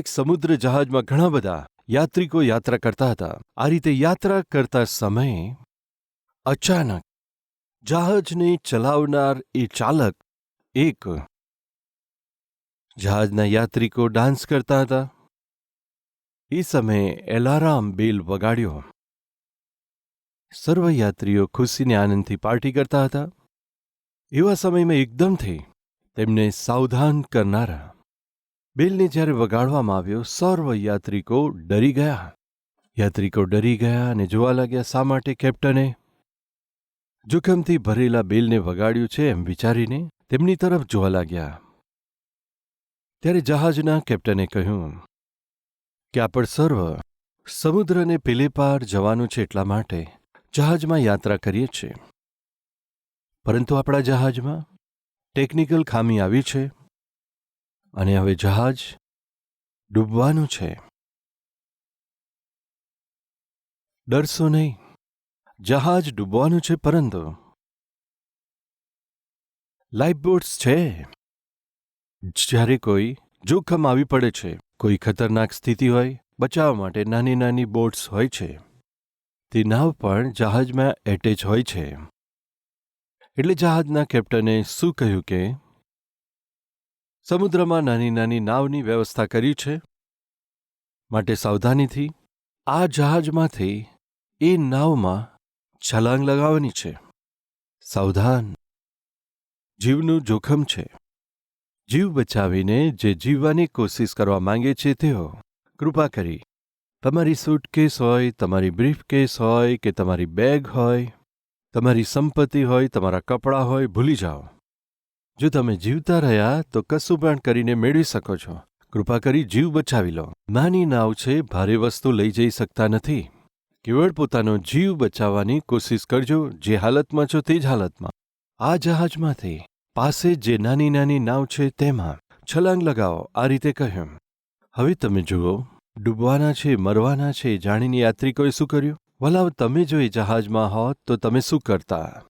વલાવ એક સમુદ્ર જહાજમાં ઘણા બધા યાત્રિકો યાત્રા કરતા હતા. આ રીતે યાત્રા કરતા સમયે અચાનક જહાજને ચલાવનાર એ ચાલક એક જહાજના યાત્રિકો ડાન્સ કરતા હતા. એ સમયે એલારામ બેલ વગાડ્યો. સર્વ યાત્રીઓ ખુશીને આનંદથી પાર્ટી કરતા હતા. એવા સમયમાં એકદમથી તેમને સાવધાન કરનારા બેલને જ્યારે વગાડવામાં આવ્યો, સર્વ યાત્રિકો ડરી ગયા. યાત્રિકો ડરી ગયા અને જોવા લાગ્યા, શા માટે, કેપ્ટને? જોખમથી ભરેલા બેલને વગાડ્યું છે એમ વિચારીને તેમની તરફ જોવા લાગ્યા. ત્યારે જહાજના કેપ્ટને કહ્યું, કે આપણે સર્વ સમુદ્રને પેલે પાર જવાનું છે એટલા માટે જહાજમાં યાત્રા કરીએ છીએ. પરંતુ આપણા જહાજમાં ટેકનિકલ ખામી આવી છે. અને હવે જહાજ ડૂબવાનું છે. ડરશો નહીં. જહાજ ડૂબવાનું છે પરંતુ લાઈફ બોટ્સ છે. જ્યારે કોઈ જોખમ આવી પડે છે, કોઈ ખતરનાક સ્થિતિ હોય, બચાવવા માટે નાની નાની બોટ્સ હોય છે. તે નાવ પણ જહાજમાં એટેચ હોય છે. એટલે જહાજના કેપ્ટને શું કહ્યું કે સમુદ્રમાં નાની નાની નાવની વ્યવસ્થા કરી છે માટે સાવધાનીથી આ જહાજમાંથી એ નાવમાં છલાંગ લગાવવાની છે. સાવધાન. જીવનું જોખમ છે. જીવ બચાવીને જે જીવવાની કોશિશ કરવા માંગે છે તેઓ કૃપા કરી. તમારી સૂટકેસ હોય, તમારી બ્રીફ કેસ હોય કે તમારી બેગ હોય, તમારી સંપત્તિ હોય, તમારા કપડાં હોય, ભૂલી જાઓ. જો તમે જીવતા રહ્યા, તો કશું પણ કરીને મેળવી શકો છો. કૃપા કરી જીવ બચાવી લો. નાની નાવ છે, ભારે વસ્તુ લઈ જઈ શકતા નથી. કેવળ પોતાનો જીવ બચાવવાની કોશિશ કરજો, જે હાલતમાં છો તે જ હાલતમાં. આ જહાજમાંથી, પાસે જે નાની નાની નાવ છે તેમાં, છલાંગ લગાવો, આ રીતે કહ્યું. હવે તમે જુઓ, ડૂબવાના છે, મરવાના છે, જાણીને યાત્રિકોએ શું કર્યું? વલાવ, તમે જો એ જહાજમાં હોત, તો તમે શું કરતા?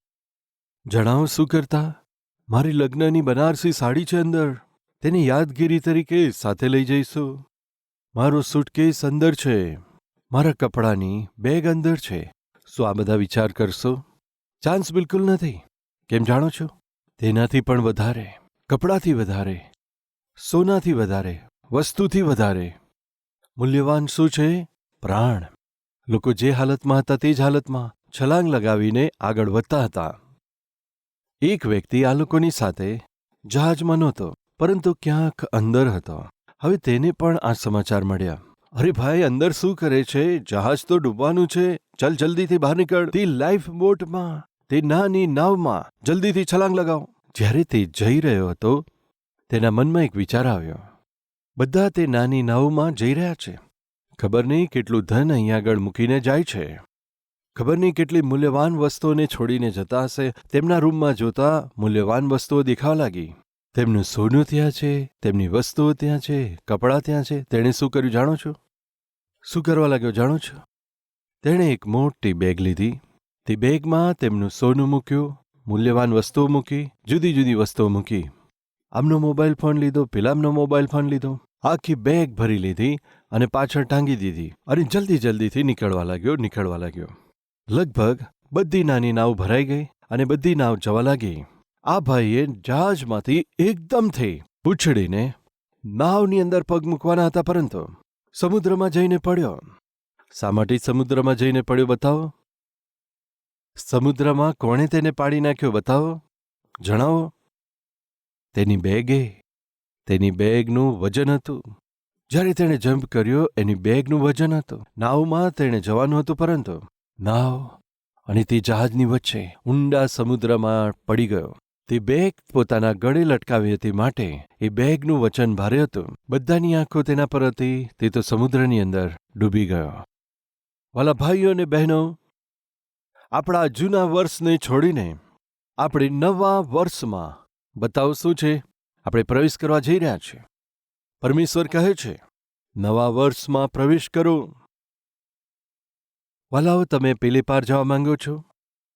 જણાવો, શું કરતા? મારી લગ્નની બનારસી સાડી છે અંદર. તેની યાદગીરી તરીકે સાથે લઈ જઈશું. મારો સુટકેસ અંદર છે. મારા કપડાની બેગ અંદર છે. શું આ બધા વિચાર કરશો? ચાન્સ બિલકુલ નથી. કેમ જાણો છો? તેનાથી પણ વધારે, કપડાથી વધારે, સોનાથી વધારે, વસ્તુથી વધારે. મૂલ્યવાન શું છે? પ્રાણ. લોકો જે હાલતમાં હતા તે જ હાલતમાં છલાંગ લગાવીને આગળ વધતા હતા. એક વ્યક્તિ આ લોકોની સાથે જહાજમાં નહોતો, પરંતુ ક્યાંક અંદર હતો. હવે તેને પણ આ સમાચાર મળ્યા. અરે ભાઈ, અંદર શું કરે છે? જહાજ તો ડૂબવાનું છે. ચલ જલ્દીથી બહાર નીકળ. તે લાઈફ બોટમાં, તે નાની નાવમાં જલ્દીથી છલાંગ લગાવો. જ્યારે તે જઈ રહ્યો હતો, તેના મનમાં એક વિચાર આવ્યો. બધા તે નાની નાવમાં જઈ રહ્યા છે. ખબર નહીં કેટલું ધન અહીં આગળ મૂકીને જાય છે. ખબર નહીં કેટલી મૂલ્યવાન વસ્તુઓને છોડીને જતા હશે? તેમના રૂમમાં જોતા મૂલ્યવાન વસ્તુઓ દેખાવા લાગી. તેમનું સોનું ત્યાં છે, તેમની વસ્તુઓ ત્યાં છે, કપડાં ત્યાં છે. તેણે શું કર્યું જાણો છો? શું કરવા લાગ્યો જાણો છો? તેણે એક મોટી બેગ લીધી. તે બેગમાં તેમનું સોનું મૂક્યું, મૂલ્યવાન વસ્તુઓ મૂકી, જુદી જુદી વસ્તુઓ મૂકી. આમનો મોબાઈલ ફોન લીધો, પેલામનો મોબાઈલ ફોન લીધો. આખી બેગ ભરી લીધી અને પાછળ ટાંગી દીધી અને જલ્દી જલ્દીથી નીકળવા લાગ્યો નીકળવા લાગ્યો. લગભગ બધી નાની નાવ ભરાઈ ગઈ અને બધી નાવ જવા લાગી. આ ભાઈએ જહાજમાંથી એકદમથી પૂછડીને નાવની અંદર પગ મૂકવાના હતા પરંતુ સમુદ્રમાં જઈને પડ્યો. શા માટે સમુદ્રમાં જઈને પડ્યો બતાવો? સમુદ્રમાં કોણે તેને પાડી નાખ્યો બતાવો? જણાવો. તેની બેગે, તેની બેગનું વજન હતું. જ્યારે તેણે જમ્પ કર્યો, એની બેગનું વજન હતું. નાવમાં તેણે જવાનું હતું પરંતુ નાવ અને તે જહાજની વચ્ચે ઊંડા સમુદ્રમાં પડી ગયો. તે બેગ પોતાના ગળે લટકાવી હતી માટે એ બેગનું વચન ભારે હતું. બધાની આંખો તેના પર હતી, તે તો સમુદ્રની અંદર ડૂબી ગયો. વાલા ભાઈઓ અને બહેનો, આપણા જૂના વર્ષને છોડીને આપણે નવા વર્ષમાં બતાવો શું છે? આપણે પ્રવેશ કરવા જઈ રહ્યા છીએ. પરમેશ્વર કહે છે, નવા વર્ષમાં પ્રવેશ કરો. વાલાઓ તમે પેલે પાર જવા માંગો છો?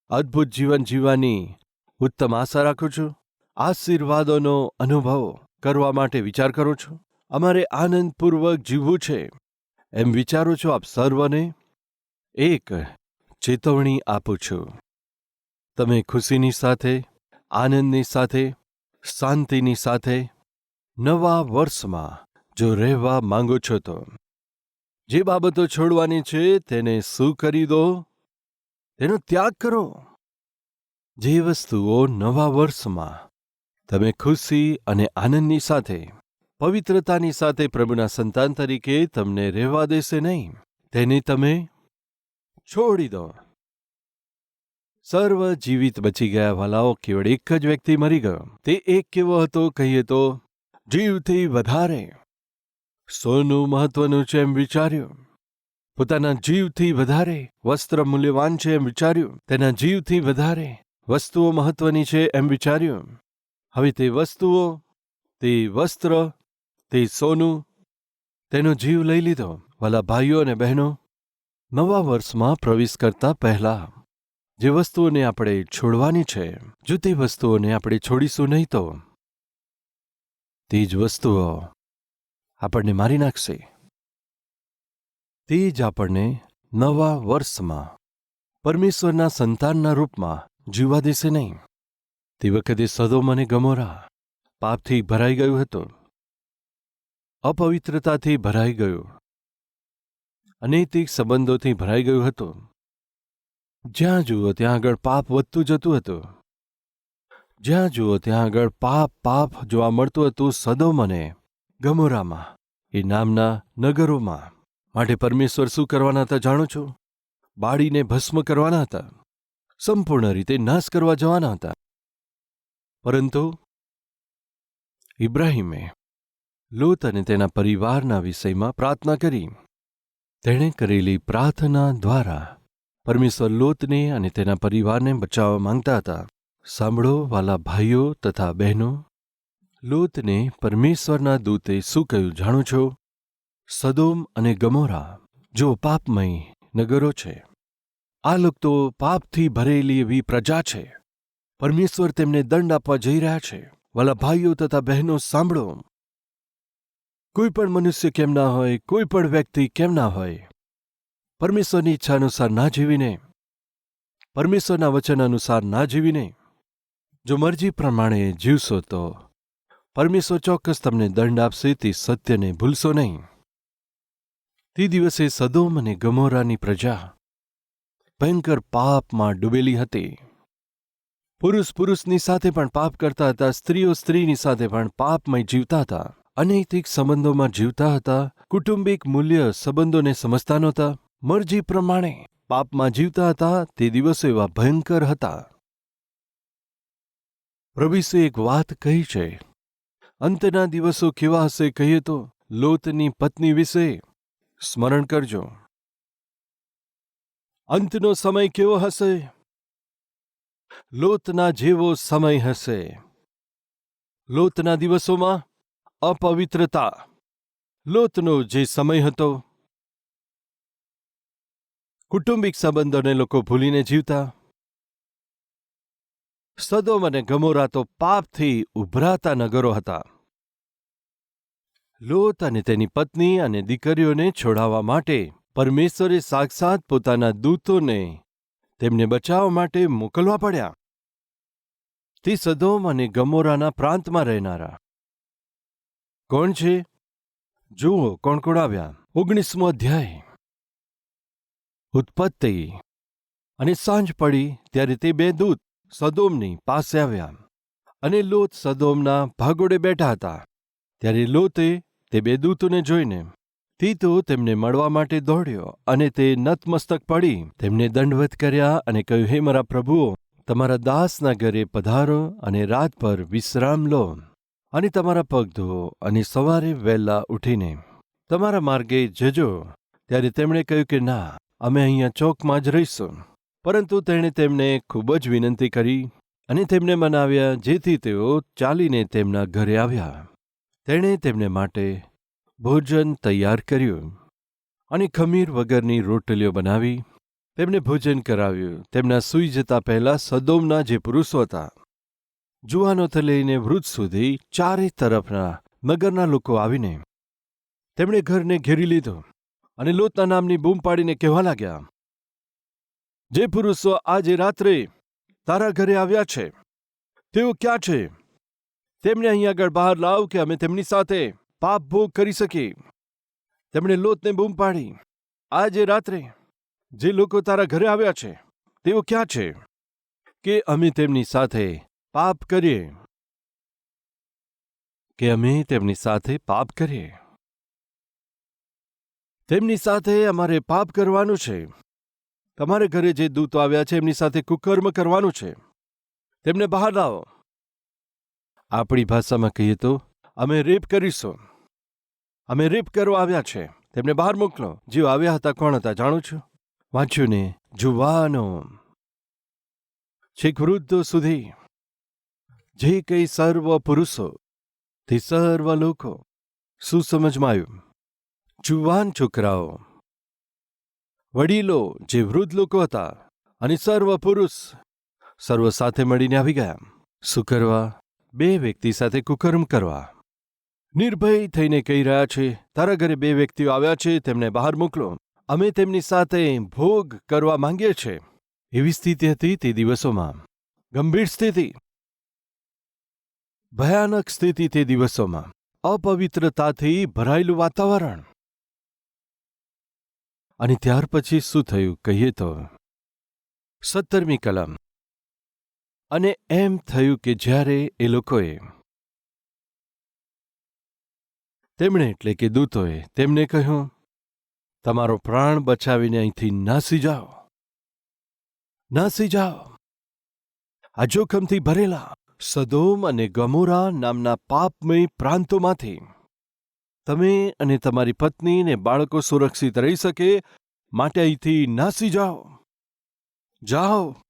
અદ્ભુત જીવન જીવવાની ઉત્તમ આશા રાખું છું. આશીર્વાદોનો અનુભવ કરવા માટે વિચાર કરો છો. અમારે આનંદપૂર્વક જીવવું છે. એમ વિચારો છો આપ સર્વને? એક ચેતવણી આપું છું. તમે ખુશીની સાથે, આનંદની સાથે, શાંતિની સાથે નવા વર્ષમાં જો રહેવા માંગો છો તો. જે બાબતો છોડવાની છે તેને શું કરી દો? તેનો ત્યાગ કરો. જે વસ્તુઓ નવા વર્ષમાં તમે ખુશી અને આનંદની સાથે, પવિત્રતાની સાથે પ્રભુના સંતાન તરીકે તમને રહેવા દેશે નહીં, તેને તમે છોડી દો. સર્વ જીવિત બચી ગયા વાલાઓ કેવળ એક જ વ્યક્તિ મરી ગયો. તે એક કેવો હતો? કહીએ તો, જીવથી વધારે. સોનું મહત્વનું છે એમ વિચાર્યું. પોતાના જીવથી વધારે વસ્ત્ર મૂલ્યવાન છે એમ વિચાર્યું. તેના જીવથી વધારે વસ્તુઓ મહત્વની છે એમ વિચાર્યું. હવે તે વસ્તુઓ, તે વસ્ત્ર, તે સોનું, તેનો જીવ લઈ લીધો. વાલા ભાઈઓ અને બહેનો, નવા વર્ષમાં પ્રવેશ કરતા પહેલા જે વસ્તુઓને આપણે છોડવાની છે, જો તે વસ્તુઓને આપણે છોડીશું નહીં તો? તે જ વસ્તુઓ આપણને મારી નાખશે. તે જ આપણને નવા વર્ષમાં, પરમેશ્વરના સંતાનના રૂપમાં જીવવા દેશે નહીં. તે વખતે સદો મને ગમોરા પાપથી ભરાઈ ગયું હતું. અપવિત્રતાથી ભરાઈ ગયું. અનૈતિક સંબંધોથી ભરાઈ ગયું હતું. જ્યાં જુઓ ત્યાં આગળ પાપ વધતું જતું હતું. જ્યાં જુઓ ત્યાં આગળ પાપ પાપ જોવા મળતું હતું સદો મને ગમોરામાં. એ નામના નગરોમાં. માટે પરમેશ્વર શું કરવાના હતા જાણો છો? બાળીને ભસ્મ કરવાના હતા. સંપૂર્ણ રીતે નાશ કરવા જવાના હતા. પરંતુ ઇબ્રાહીમે લોત અને તેના પરિવારના વિષયમાં પ્રાર્થના કરી. તેણે કરેલી પ્રાર્થના દ્વારા પરમેશ્વર લોતને અને તેના પરિવારને બચાવવા માંગતા હતા. સાંભળો, વાલા ભાઈઓ તથા બહેનો લોતને પરમેશ્વરના દૂતે શું કહ્યું જાણો છો? સદોમ અને ગમોરા, જો પાપમય નગરો છે, આ લોક તો પાપથી ભરેલી એવી પ્રજા છે. પરમેશ્વર તેમને દંડ આપવા જઈ રહ્યા છે. વાલા ભાઈઓ તથા બહેનો સાંભળો. કોઈ પણ મનુષ્ય કેમ ના હોય, કોઈ પણ વ્યક્તિ કેમ ના હોય, પરમેશ્વરની ઈચ્છા અનુસાર ના જીવીને, પરમેશ્વરના વચન અનુસાર ના જીવીને, જો મરજી પ્રમાણે જીવશો તો પરમેશ્વર ચોક્કસ તમને દંડ આપશે તે સત્યને ભૂલશો નહીં. તે દિવસે સદોમ અને ગમોરાની પ્રજા ભયંકર પાપમાં ડૂબેલી હતી. પુરુષ પુરુષની સાથે પણ પાપ કરતા હતા, સ્ત્રીઓ સ્ત્રીની સાથે પણ પાપમય જીવતા હતા. અનૈતિક સંબંધોમાં જીવતા હતા, કુટુંબિક મૂલ્ય સંબંધોને સમજતા નહોતા. મરજી પ્રમાણે પાપમાં જીવતા હતા, તે દિવસો એવા ભયંકર હતા. પ્રભુસે એક વાત કહી છે. અંતના દિવસો કેવા હશે કહીએ તો લોતની પત્ની વિશે સ્મરણ કરજો. અંતનો સમય કેવો હશે? લોતના જેવો સમય હશે. લોતના દિવસોમાં અપવિત્રતા. લોતનો જે સમય હતો. કુટુંબિક સંબંધોને લોકો ભૂલીને જીવતા. સદોમ અને ગમોરા તો પાપથી ઉભરાતા નગરો હતા. લોત અને તેની પત્ની અને દીકરીઓને છોડાવવા માટે પરમેશ્વરે સાક્ષાત પોતાના દૂતોને તેમને બચાવવા માટે મોકલવા પડ્યા. તે સદોમ અને ગમોરાના પ્રાંતમાં રહેનારા. કોણ છે? જુઓ, કોણ આવ્યા ઓગણીસમો અધ્યાય. ઉત્પત્તિ. અને સાંજ પડી ત્યારે તે બે દૂત સદોમની પાસે આવ્યા અને લોત સદોમના ભાગોડે બેઠા હતા. ત્યારે લોતે તે બે દૂતોને જોઈને, તીતો તેમને મળવા માટે દોડ્યો અને તે નતમસ્તક પડી. તેમને દંડવત કર્યા અને કહ્યું, હે મારા પ્રભુઓ, તમારા દાસના ઘરે પધારો અને રાત પર વિશ્રામ લો અને તમારા પગ ધો અને સવારે વહેલા ઉઠીને તમારા માર્ગે જજો. ત્યારે તેમણે કહ્યું કે, ના, અમે અહીંયા ચોકમાં જ રહીશું. પરંતુ તેણે તેમને ખૂબ જ વિનંતી કરી અને તેમને મનાવ્યા, જેથી તેઓ ચાલીને તેમના ઘરે આવ્યા. તેણે તેમને માટે ભોજન તૈયાર કર્યું અને ખમીર વગરની રોટલીઓ બનાવી. તેમને ભોજન કરાવ્યું. તેમના સૂઈ જતા પહેલા સદોમના જે પુરુષો હતા, જુવાનોથી લઈને વૃદ્ધ સુધી ચારે તરફના નગરના લોકો આવીને તેમણે ઘરને ઘેરી લીધો અને લોતના નામની બૂમ પાડીને કહેવા લાગ્યા, જે પુરુષો આજે રાત્રે તારા ઘરે આવ્યા છે, તેઓ ક્યાં છે? તેમને અહીં આગળ બહાર લાવ કે અમે તેમની સાથે પાપ ભોગ કરી શકીએ. તેમણે લોતને બૂમ પાડી. આજે રાત્રે જે લોકો તારા ઘરે આવ્યા છે, તેઓ ક્યાં છે? કે અમે તેમની સાથે પાપ કરીએ. કે અમે તેમની સાથે પાપ કરીએ. તેમની સાથે અમારે પાપ કરવાનું છે. તમારે ઘરે જે દૂતો આવ્યા છે, એમની સાથે કુકર્મ કરવાનું છે. તેમને બહાર લાવો. આપણી ભાષામાં કહીએ તો, અમે રેપ કરીશું. અમે રેપ કરવા આવ્યા છે. તેમને બહાર મોકલો. જેઓ આવ્યા હતા કોણ હતા, જાણું છું? વાંચ્યું ને જુવાનો. છેક વૃદ્ધો સુધી. જે કંઈ સર્વ પુરુષો તે સર્વ લોકો. શું સમજમાં આવ્યું? જુવાન છોકરાઓ. વડીલો જે વૃદ્ધ લોકો હતા અને સર્વ પુરુષ સર્વ સાથે મળીને આવી ગયા. શું કરવા? બે વ્યક્તિ સાથે કુકર્મ કરવા. નિર્ભય થઈને કહી રહ્યા છે, તારા ઘરે બે વ્યક્તિઓ આવ્યા છે, તેમને બહાર મોકલો. અમે તેમની સાથે ભોગ કરવા માંગીએ છીએ. એવી સ્થિતિ હતી તે દિવસોમાં. ગંભીર સ્થિતિ. ભયાનક સ્થિતિ તે દિવસોમાં. અપવિત્રતાથી ભરાયેલું વાતાવરણ. અને ત્યાર પછી શું થયું, કહીએ તો. સત્તરમી કલમ. અને એમ થયું કે જ્યારે એ લોકોએ તેમણે એટલે કે દૂતોએ તેમને કહ્યું, તમારો પ્રાણ બચાવીને અહીંથી નાસી જાઓ. નાસી જાઓ. આ જોખમથી ભરેલા સદોમ અને ગમોરા નામના પાપમય પ્રાંતોમાંથી તમે અને તમારી પત્ની ને બાળકો સુરક્ષિત રહી શકે, માટે અહીંથી નાસી જાઓ. જાઓ.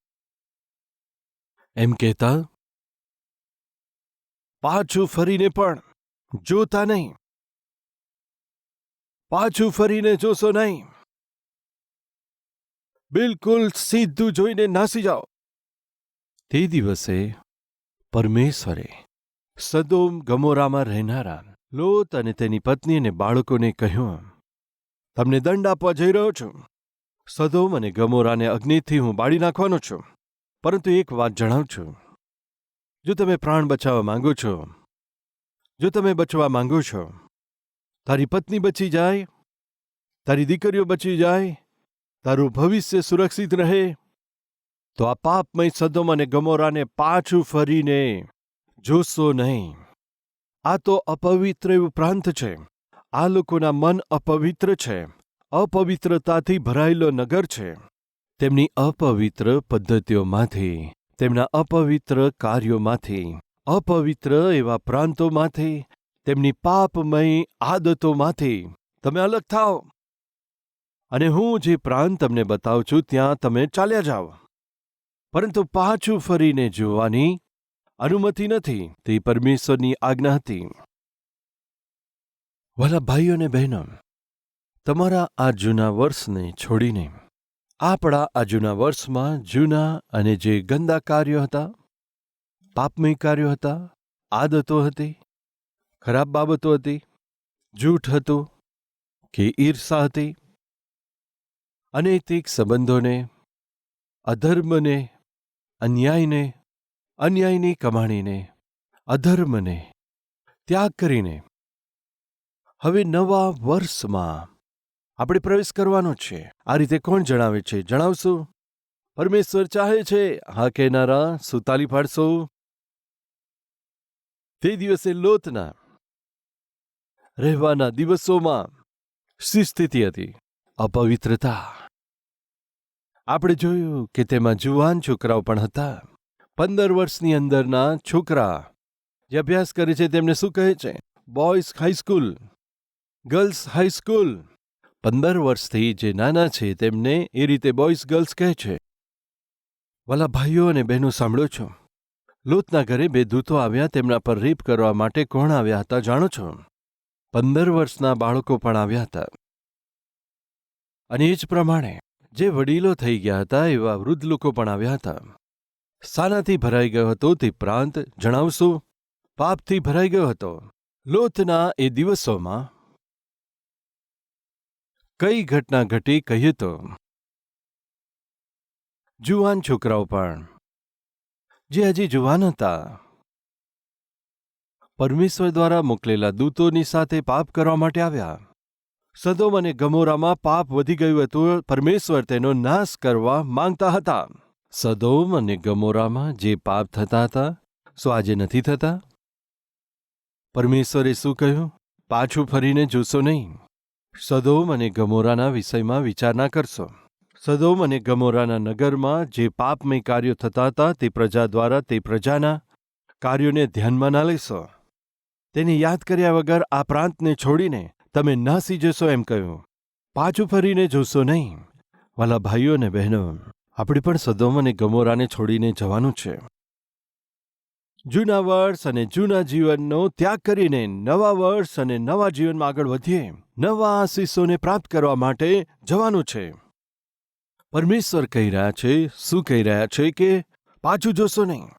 એમ કહેતા પાછું ફરીને પણ જોતા નહીં. પાછું ફરીને જોશો નહીં. બિલકુલ સીધું જોઈને નાસી જાઓ. તે દિવસે પરમેશ્વરે સદોમ ગમોરામાં રહેનારા લોત અને તેની પત્ની અને બાળકોને કહ્યું તમને દંડ આપવા જઈ રહ્યો છું. સદોમ અને ગમોરાને અગ્નિથી હું બાળી નાખવાનો છું. પરંતુ એક વાત જણાવું છું. જો તમે પ્રાણ બચાવવા માંગો છો, જો તમે બચવા માંગો છો, તારી પત્ની બચી જાય, તારી દીકરીઓ બચી જાય, તારું ભવિષ્ય સુરક્ષિત રહે, તો આ પાપમય સદોમ અને ગમોરાને પાછું ફરીને જોશો નહીં. આ તો અપવિત્ર પ્રાંત છે. આ લોકોના મન અપવિત્ર છે. અપવિત્રતાથી ભરાયેલો નગર છે. તેમની અપવિત્ર પદ્ધતિઓમાંથી, તેમના અપવિત્ર કાર્યોમાંથી, અપવિત્ર એવા પ્રાંતોમાંથી, તેમની પાપમય આદતોમાંથી તમે અલગ થાઓ. અને હું જે પ્રાંત તમને બતાવું છું, ત્યાં તમે ચાલ્યા જાઓ. પરંતુ પાછું ફરીને જોવાની અનુમતિ નથી. તે પરમેશ્વરની આજ્ઞા હતી. વાલા ભાઈઓ અને બહેનો, તમારા આ જૂના વર્ષને છોડીને આપણા આ જૂના વર્ષમાં જૂના અને જે ગંદા કાર્યો હતા, પાપમય કાર્યો હતા, આદતો હતી, ખરાબ બાબતો હતી, જૂઠ હતું કે ઈર્ષા હતી, અનૈતિક સંબંધોને, અધર્મને, અન્યાયને, અન્યાયની કમાણીને, અધર્મને ત્યાગ કરીને, હવે નવા વર્ષમાં આપણે પ્રવેશ કરવાનો છે. આ રીતે કોણ જણાવે છે? જણાવશું? પરમેશ્વર ચાહે છે. હા કહેનારા સુતાલી પાડશો? તે દિવસે લોતના રહેવાના દિવસોમાં સ્થિતિ હતી? અપવિત્રતા. આપણે જોયું કે તેમાં જુવાન છોકરાઓ પણ હતા. પંદર વર્ષની અંદરના છોકરા જે અભ્યાસ કરે છે, તેમને શું કહે છે? બોયઝ હાઈસ્કૂલ ગર્લ્સ હાઈસ્કૂલ પંદર વર્ષથી જે નાના છે તેમને એ રીતે બોયઝ ગર્લ્સ કહે છે. વાલા ભાઈઓ અને બહેનો, સાંભળો છો. લોતના ઘરે બે દૂતો આવ્યા તેમના પર રેપ કરવા માટે કોણ આવ્યા હતા જાણો છો? પંદર વર્ષના બાળકો પણ આવ્યા હતા. અને એ જ પ્રમાણે, જે વડીલો થઈ ગયા હતા એવા વૃદ્ધ લોકો પણ આવ્યા હતા. સાનાથી ભરાઈ ગયો હતો તે પ્રાંત, જણાવશું? પાપથી ભરાઈ ગયો હતો. લોથના એ દિવસોમાં કઈ ઘટના ઘટી કહીએ તો? જુવાન છોકરાઓ પણ, જે હજી જુવાન હતા. પરમેશ્વર દ્વારા મોકલેલા દૂતોની સાથે પાપ કરવા માટે આવ્યા. સદોમ અને ગમોરામાં પાપ વધી ગયું હતું, પરમેશ્વર તેનો નાશ કરવા માંગતા હતા. સદોમ અને ગમોરામાં જે પાપ થતા હતા શું આજે નથી થતા? પરમેશ્વરે શું કહ્યું? પાછું ફરીને જોશો નહીં. સદોમ અને ગમોરાના વિષયમાં વિચાર ના કરશો. સદોમ અને ગમોરાના નગરમાં જે પાપમય કાર્યો થતા હતા તે પ્રજા દ્વારા તે પ્રજાના કાર્યોને ધ્યાનમાં ના લેશો. તેને યાદ કર્યા વગર આ પ્રાંતને છોડીને તમે નાસી જશો એમ કહ્યું. પાછું ફરીને જોશો નહીં. વાલા ભાઈઓ અને બહેનો, આપણે પણ સદોમ અને ગમોરાને છોડીને જવાનું છે. જૂના વર્ષ અને જૂના જીવનનો ત્યાગ કરીને નવા વર્ષ અને નવા જીવનમાં આગળ વધીએ. નવા આશીષોને પ્રાપ્ત કરવા માટે જવાનું છે. પરમેશ્વર કહી રહ્યા છે, શું કહી રહ્યા છે કે પાછું જોશો નહીં.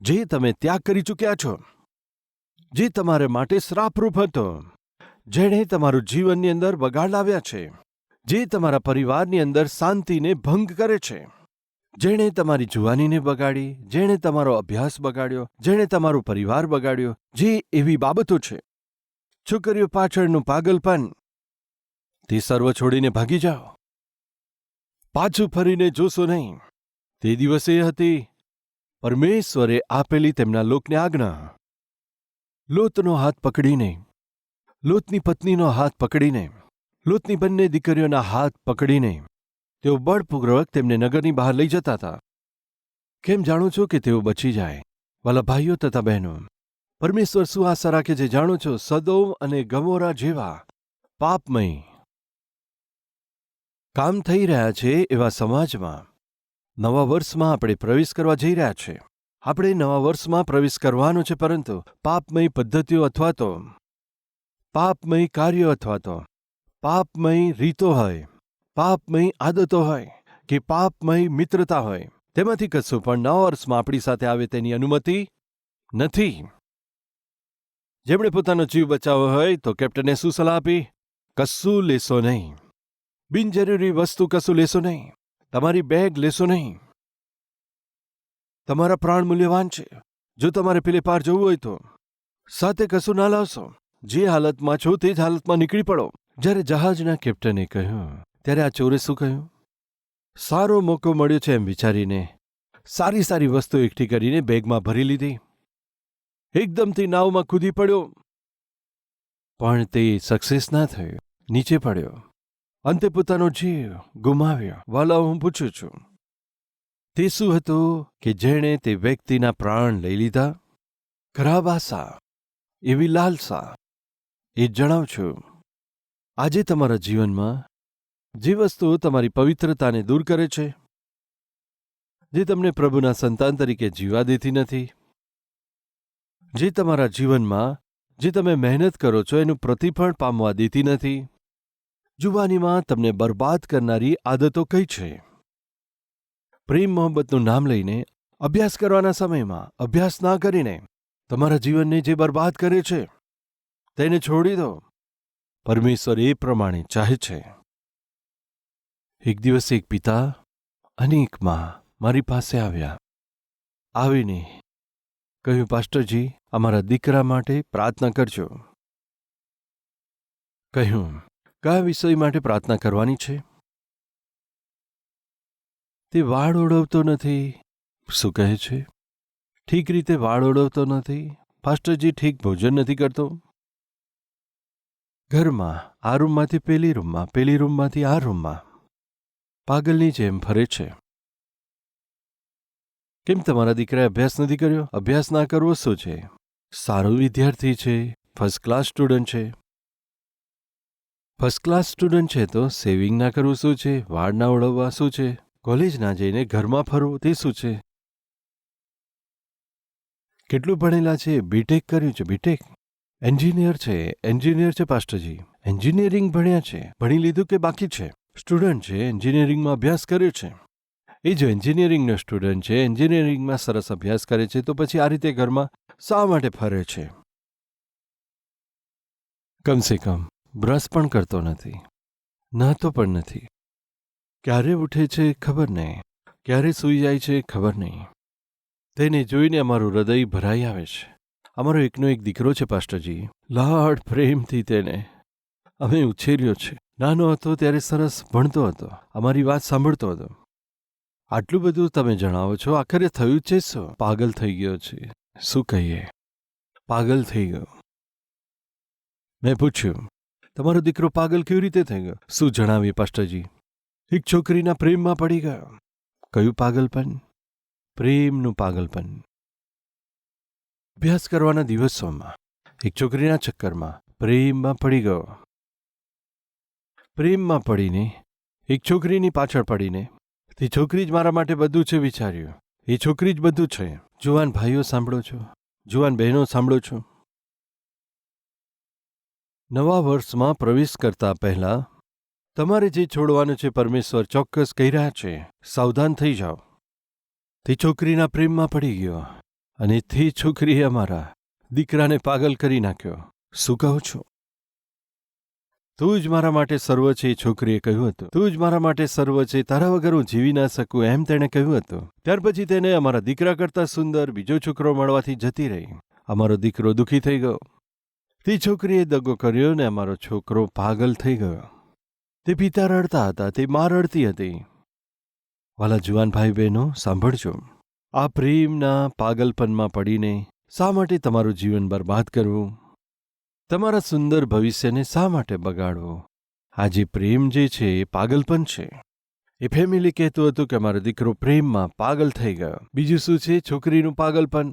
જે તમે ત્યાગ કરી ચૂક્યા છો, જે તમારે માટે શ્રાપરૂપ હતો, જેણે તમારું જીવનની અંદર બગાડ લાવ્યા છે, જે તમારા પરિવારની અંદર શાંતિને ભંગ કરે છે. જેણે તમારી જુવાનીને બગાડી, જેણે તમારો અભ્યાસ બગાડ્યો, જેણે તમારો પરિવાર બગાડ્યો, જે એવી બાબતો છે. છોકરીઓ પાછળનું પાગલપન. તે સર્વ છોડીને ભાગી જાઓ. પાછું ફરીને જોશો નહીં. તે દિવસે હતી. પરમેશ્વરે આપેલી તેમના લોકને આજ્ઞા. લોતનો હાથ પકડીને. લોતની પત્નીનો હાથ પકડીને. લોતની બંને દીકરીઓના હાથ પકડીને. તેઓ બળપૂર્વક તેમને નગરની બહાર લઈ જતા હતા. કેમ જાણો છો કે તેઓ બચી જાય? વાલા ભાઈઓ તથા બહેનો, પરમેશ્વર શું આશા રાખે છે, જાણો છો, સદોમ અને ગમોરા જેવા પાપમય કામ થઈ રહ્યા છે એવા સમાજમાં. નવા વર્ષમાં આપણે પ્રવેશ કરવા જઈ રહ્યા છે. આપણે નવા વર્ષમાં પ્રવેશ કરવાનો છે, પરંતુ પાપમય પદ્ધતિઓ અથવા તો પાપમય કાર્યો અથવા તો પાપમય રીતો હોય. પાપમય આદતો હોય કે પાપમય મિત્રતા હોય, તેમાંથી કશું પણ નવા વર્ષમાં આપણી સાથે આવે તેની અનુમતિ નથી. જેમણે પોતાનો જીવ બચાવ્યો હોય તો કેપ્ટને શું સલાહ આપી? કશું લેશો નહીં. બિનજરૂરી વસ્તુ કશું લેશો નહીં. તમારી બેગ લેશો નહીં. તમારા પ્રાણ મૂલ્યવાન છે. જો તમારે પેલે પાર જવું હોય તો સાથે કશું ના લાવશો. જે હાલતમાં છો તે જ હાલતમાં નીકળી પડો. જ્યારે જહાજના કેપ્ટને કહ્યું ત્યારે આ ચોરે શું કહ્યું? સારો મોકો મળ્યો છે એમ વિચારીને સારી સારી વસ્તુ એકઠી કરીને બેગમાં ભરી લીધી. એકદમથી નાવમાં કૂદી પડ્યો. પણ તે સક્સેસ ના થયું. નીચે પડ્યો. અંતે પોતાનો જીવ ગુમાવ્યો. વાલા, હું પૂછું છું, તે શું હતું કે જેણે તે વ્યક્તિના પ્રાણ લઈ લીધા? ખરાબ આશા એવી લાલસા. એ જણાવ છું. આજે તમારા જીવનમાં જે વસ્તુઓ તમારી પવિત્રતાને દૂર કરે છે, જે તમને પ્રભુના સંતાન તરીકે જીવા દેતી નથી, જે તમારા જીવનમાં, જે તમે મહેનત કરો છો, એનું પ્રતિફળ પામવા દેતી નથી જુવાનીમાં તમને બરબાદ કરનારી આદતો કઈ છે? પ્રેમ મોહબ્બતનું નામ લઈને, અભ્યાસ કરવાના સમયમાં, અભ્યાસ ના કરીને, તમારા જીવનને જે બરબાદ કરે છે, તેને છોડી દો. પરમેશ્વર એ પ્રમાણે ચાહે છે. એક દિવસ એક પિતા અને એક મા મારી પાસે આવ્યા. આવીને કહ્યું, પાસ્ટરજી, અમારા દીકરા માટે પ્રાર્થના કરજો. કહ્યું, કયા વિષય માટે પ્રાર્થના કરવાની છે? તે વાળ ઓળવતો નથી. શું કહે છે? ઠીક રીતે વાળ ઓળવતો નથી. પાસ્ટરજી, ઠીક ભોજન નથી કરતો. ઘરમાં આ રૂમમાંથી, પેલી રૂમમાં, પેલી રૂમમાંથી આ રૂમમાં. પાગલની જેમ ફરે છે. કેમ તમારા દીકરાએ અભ્યાસ નથી કર્યો? અભ્યાસ ના કરવો શું છે? સારો વિદ્યાર્થી છે ફર્સ્ટ ક્લાસ સ્ટુડન્ટ છે. ફર્સ્ટ ક્લાસ સ્ટુડન્ટ છે તો સેવિંગ ના કરવું શું છે? વાળ ના ઓળવવા શું છે? કોલેજ ના જઈને ઘરમાં ફરવું તે શું છે? કેટલું ભણેલા છે? બીટેક કર્યું છે બીટેક એન્જિનિયર છે એન્જિનિયર છે, પાસ્ટરજી. એન્જિનિયરિંગ ભણ્યા છે. ભણી લીધું કે બાકી છે? સ્ટુડન્ટ છે, એન્જિનિયરિંગમાં અભ્યાસ કર્યો છે. એ જો એન્જિનિયરિંગનો સ્ટુડન્ટ છે, એન્જિનિયરિંગમાં સરસ અભ્યાસ કરે છે, તો પછી આ રીતે ઘરમાં શા માટે ફરે છે? કમસે કમ બ્રશ પણ કરતો નથી નાતો પણ નથી. ક્યારે ઉઠે છે ખબર નહીં, ક્યારે સૂઈ જાય છે ખબર નહીં. તેને જોઈને અમારું હૃદય ભરાઈ આવે છે. અમારો એકનો એક દીકરો છે, પાસ્ટરજી. લાડ પ્રેમથી તેને અમે ઉછેર્યો છે. નાનો હતો ત્યારે સરસ ભણતો હતો, અમારી વાત સાંભળતો હતો. આટલું બધું તમે જણાવો છો, આખરે થયું છે શું? પાગલ થઈ ગયો છે. શું કહીએ? પાગલ થઈ ગયો. મેં પૂછ્યું, તમારો દીકરો પાગલ કેવી રીતે થઈ ગયો? શું જણાવીએ, પાસ્ટરજી? એક છોકરીના પ્રેમમાં પડી ગયો. કયું પાગલપન? પ્રેમનું પાગલપન. અભ્યાસ કરવાના દિવસોમાં, એક છોકરીના ચક્કરમાં પ્રેમમાં પડી ગયો. પ્રેમમાં પડીને, એક છોકરીની પાછળ પડીને, તે છોકરી જ મારા માટે બધું છે, વિચાર્યું. એ છોકરી જ બધું છે. જુવાન ભાઈઓ સાંભળો છો. જુવાન બહેનો સાંભળો છો. નવા વર્ષમાં પ્રવેશ કરતા પહેલા, તમારે જે છોડવાનું છે પરમેશ્વર ચોક્કસ કહી રહ્યા છે. સાવધાન થઈ જાઓ. તે છોકરીના પ્રેમમાં પડી ગયો અને તે છોકરીએ અમારા દીકરાને પાગલ કરી નાખ્યો. શું કહું છું? તું જ મારા માટે સર્વ છે છોકરીએ કહ્યું હતું. તું જ મારા માટે સર્વ છે તારા વગર હું જીવી ના શકું એમ તેણે કહ્યું હતું. ત્યાર પછી તેને અમારા દીકરા કરતાં સુંદર બીજો છોકરો મળવાથી જતી રહી. અમારો દીકરો દુઃખી થઈ ગયો. તે છોકરીએ દગો કર્યો ને અમારો છોકરો પાગલ થઈ ગયો. તે પિતા રડતા હતા, તે મા રડતી હતી. વાલા જુવાન ભાઈ બહેનો સાંભળજો. આ પ્રેમના પાગલપનમાં પડીને શા માટે તમારું જીવન બરબાદ કરવું? તમારા સુંદર ભવિષ્યને શા માટે બગાડવો? આ જે પ્રેમ જે છે, એ પાગલપન છે. એ ફેમિલી કહેતું હતું કે મારો દીકરો પ્રેમમાં પાગલ થઈ ગયો. બીજું શું છે? છોકરીનું પાગલપન?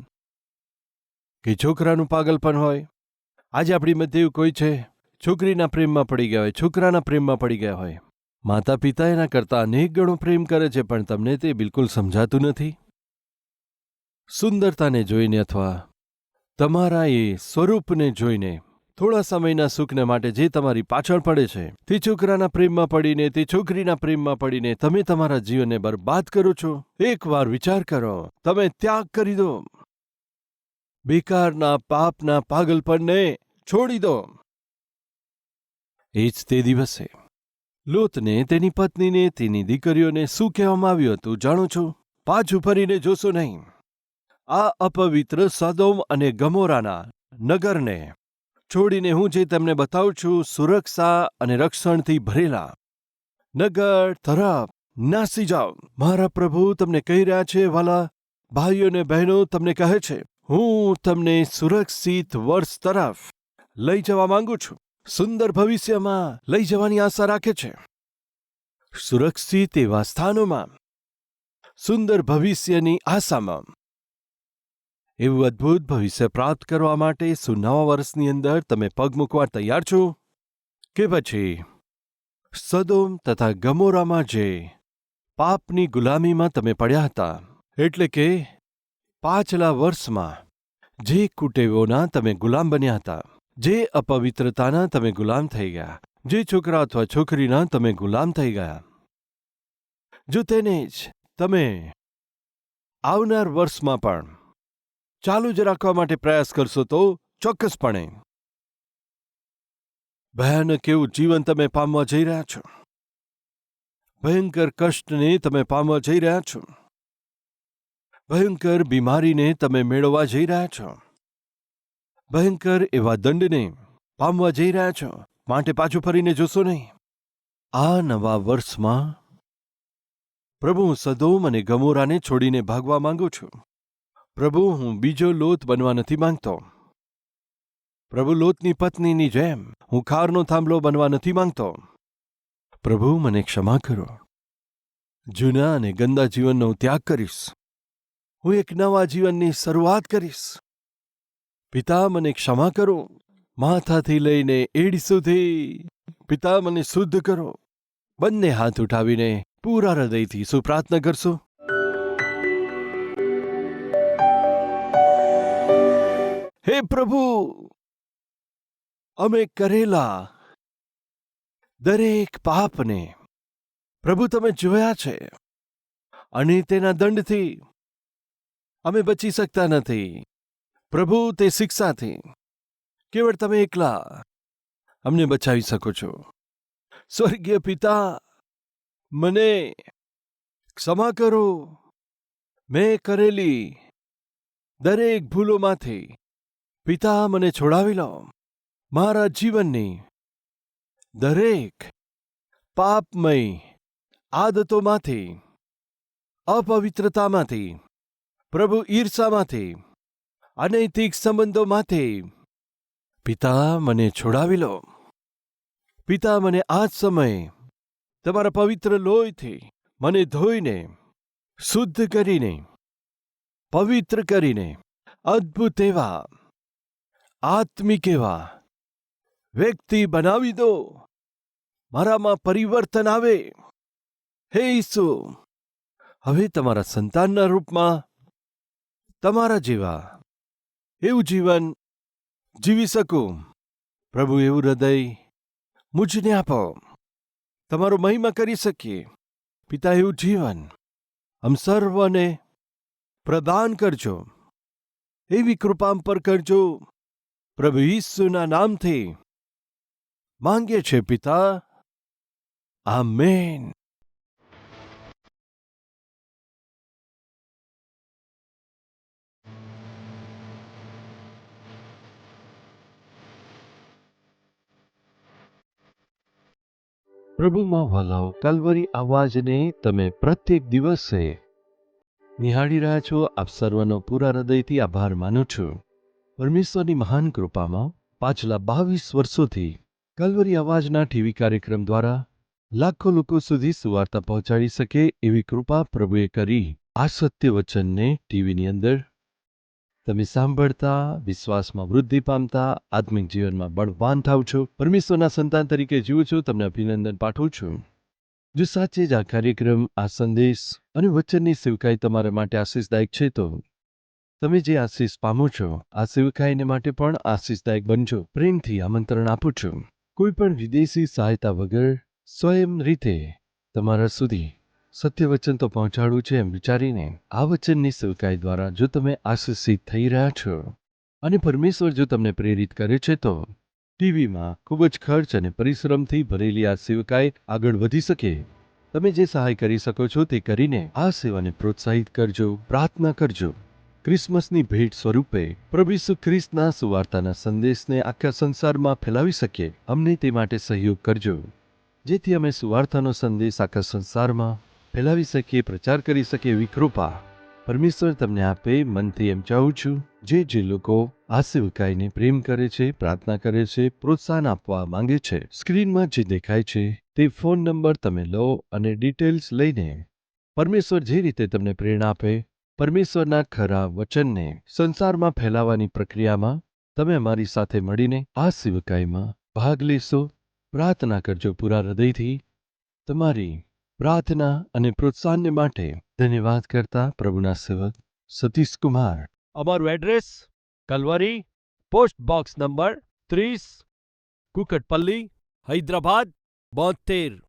કે છોકરાનું પાગલપન હોય? આજે આપણી મધ્ય કોઈ છે? છોકરીના પ્રેમમાં પડી ગયા હોય, છોકરાના પ્રેમમાં પડી ગયા હોય. માતા પિતા એના કરતાં અનેક ગણો પ્રેમ કરે છે, પણ તમને તે બિલકુલ સમજાતું નથી? સુંદરતાને જોઈને અથવા તમારા એ સ્વરૂપને જોઈને થોડા સમયના સુખને માટે જે તમારી પાછળ પડે છે, તે છોકરાના પ્રેમમાં પડીને, તે છોકરીના પ્રેમમાં પડીને તમે તમારા જીવનને બરબાદ કરો છો? એકવાર વિચાર કરો, તમે ત્યાગ કરી દો. બેકારના પાપના પાગલપણને છોડી દો. એ જ તે દિવસે લોતને તેની પત્નીને, તેની દીકરીઓને શું કહેવામાં આવ્યું હતું જાણો છો? પાછું ફરીને જોશો નહીં. આ અપવિત્ર સદોમ અને ગમોરાના નગરને છોડીને હું જે તમને બતાવું છું, સુરક્ષા અને રક્ષણથી ભરેલા. નગર, તરફ, નાસી જાઓ. મારા પ્રભુ તમને કહી રહ્યા છે, વાલા ભાઈઓ અને બહેનો તમને કહે છે, હું તમને સુરક્ષિત વર્ષ તરફ લઈ જવા માંગુ છું. સુંદર ભવિષ્યમાં લઈ જવાની આશા રાખે છે. સુરક્ષિત એવા સ્થાનોમાં. સુંદર ભવિષ્યની આશામાં. એવું અદ્ભુત ભવિષ્ય પ્રાપ્ત કરવા માટે શું નવા વર્ષની અંદર તમે પગ મૂકવા તૈયાર છો? કે પછી? સદોમ તથા ગમોરામાં જે પાપની ગુલામીમાં તમે પડ્યા હતા, એટલે કે પાછલા વર્ષમાં જે કુટેવોના તમે ગુલામ બન્યા હતા, જે અપવિત્રતાના તમે ગુલામ થઈ ગયા, જે છોકરા અથવા છોકરીના તમે ગુલામ થઈ ગયા. જો તેને જ તમે આવનાર વર્ષમાં પણ ચાલુ જ રાખવા માટે પ્રયાસ કરશો તો ચોક્કસપણે. ભયાનક એવું જીવન તમે પામવા જઈ રહ્યા છો. ભયંકર કષ્ટને તમે પામવા જઈ રહ્યા છો. ભયંકર બીમારીને તમે મેળવવા જઈ રહ્યા છો. ભયંકર એવા દંડને પામવા જઈ રહ્યા છો. માટે પાછું ફરીને જોશો નહીં. આ નવા વર્ષમાં પ્રભુ સદોમ અને ગમોરાને છોડીને ભાગવા માંગુ છું. પ્રભુ, હું બીજો લોત બનવા નથી માંગતો. પ્રભુ, લોતની પત્નીની જેમ, હું ખારનો થાંભલો બનવા નથી માંગતો. પ્રભુ, મને ક્ષમા કરો. જૂના અને ગંદા જીવનનો ત્યાગ કરીશ. હું એક નવા જીવનની શરૂઆત કરીશ. પિતા, મને ક્ષમા કરો. માથાથી લઈને એડી સુધી પિતા, મને શુદ્ધ કરો. બંને હાથ ઉઠાવીને પૂરા હૃદયથી શું પ્રાર્થના કરશો. હે પ્રભુ! અમે કરેલા દરેક પાપને પ્રભુ તમે જોયા છે અને તેના દંડથી અમે બચી શકતા નથી. પ્રભુ, તે શિક્ષાથી કેવળ તમે એકલા અમને બચાવી શકો છો. સ્વર્ગીય પિતા, મને ક્ષમા કરો. મેં કરેલી દરેક ભૂલોમાંથી પિતા મને છોડાવી લો. મારા જીવનની દરેક પાપમય આદતોમાંથી, અપવિત્રતામાંથી, પ્રભુ ઈર્ષામાંથી અનૈતિક સંબંધોમાંથી પિતા મને છોડાવી લો. પિતા મને આ જ સમયે તમારા પવિત્ર લોહીથી મને ધોઈને, શુદ્ધ કરીને, પવિત્ર કરીને અદ્ભુત એવા આત્મિક એવા વ્યક્તિ બનાવી દો. મારામાં પરિવર્તન આવે. હે ઈસુ, હવે તમારા સંતાનના રૂપમાં તમારા જેવા એવું જીવન જીવી શકું. પ્રભુ એવું હૃદય મુજને આપો. તમારો મહિમા કરી શકીએ. પિતા એવું જીવન આમ સર્વને પ્રદાન કરજો. એવી કૃપા પર કરજો. પ્રભુ ઈસુના નામથી માંગે છે, પિતા. આમેન. પ્રભુમાં વલાવ, કલવરી અવાજને તમે પ્રત્યેક દિવસે નિહાળી રહ્યા છો. આપ સર્વનો પૂરા હૃદયથી આભાર માનું છું. પરમેશ્વરની મહાન કૃપામાં પાછલા બાવીસ વર્ષોથી કલવરી અવાજના ટીવી કાર્યક્રમ દ્વારા લાખો લોકો સુધી સુવાર્તા પહોંચાડી શકે એવી કૃપા પ્રભુએ કરી આ સત્ય વચનને ટીવીની અંદર. તમે સાંભળતા, વિશ્વાસમાં વૃદ્ધિ પામતા, આત્મિક જીવનમાં બળવાન થાવ છો, પરમેશ્વરના સંતાન તરીકે જીવો છો, તમને અભિનંદન પાઠવું છું. જો સાચે જ આ કાર્યક્રમ, આ સંદેશ અને વચનની સેવકાઈ તમારા માટે આશીષદાયક છે તો તમે જે આશીષ પામો છો આ સેવકાઈને માટે પણ આશીષદાયક બનજો. પ્રેમથી આમંત્રણ આપું છું. કોઈ પણ વિદેશી સહાયતા વગર સ્વયં રીતે તમારા સુધી સત્ય વચન તો પહોંચાડવું છે એમ વિચારીને આ વચનની સેવકાઈ દ્વારા જો તમે આશીષિત થઈ રહ્યા છો અને પરમેશ્વર જો તમને પ્રેરિત કરે છે તો ટીવીમાં ખૂબ જ ખર્ચ અને પરિશ્રમથી ભરેલી આ સેવકાઈ આગળ વધી શકે. તમે જે સહાય કરી શકો છો તે કરીને આ સેવાને પ્રોત્સાહિત કરજો, પ્રાર્થના કરજો. ક્રિસમસની ભેટ સ્વરૂપે પ્રભુ ઈસુ ખ્રિસ્તના સુવાર્તાના સંદેશને આખા સંસારમાં ફેલાવી શકીએ અમને તે માટે સહયોગ કરજો. જેથી અમે સુવાર્તાનો સંદેશ આખા સંસારમાં ફેલાવી શકીએ, પ્રચાર કરી શકીએ એવી કૃપા પરમેશ્વર તમને આપે. મનથી એમ ચાહું છું, જે જે લોકો આ સેવકાઈને પ્રેમ કરે છે, પ્રાર્થના કરે છે, પ્રોત્સાહન આપવા માંગે છે, સ્ક્રીનમાં જે દેખાય છે તે ફોન નંબર તમે લો અને ડિટેલ્સ લઈને પરમેશ્વર જે રીતે તમને પ્રેરણા આપે પરમેશ્વરના ખરા વચનને સંસારમાં ફેલાવવાની પ્રક્રિયામાં તમે અમારી સાથે મળીને આ સેવકાઈમાં ભાગ લેશો. પ્રાર્થના કરજો પૂરા હૃદયથી. તમારી પ્રાર્થના અને પ્રોત્સાહનને માટે ધન્યવાદ કરતા પ્રભુના સેવક સતીશ કુમાર અમારું address Calvary, post box number ત્રીસ, કુકટપલ્લી, હૈદરાબાદ, બોતેર.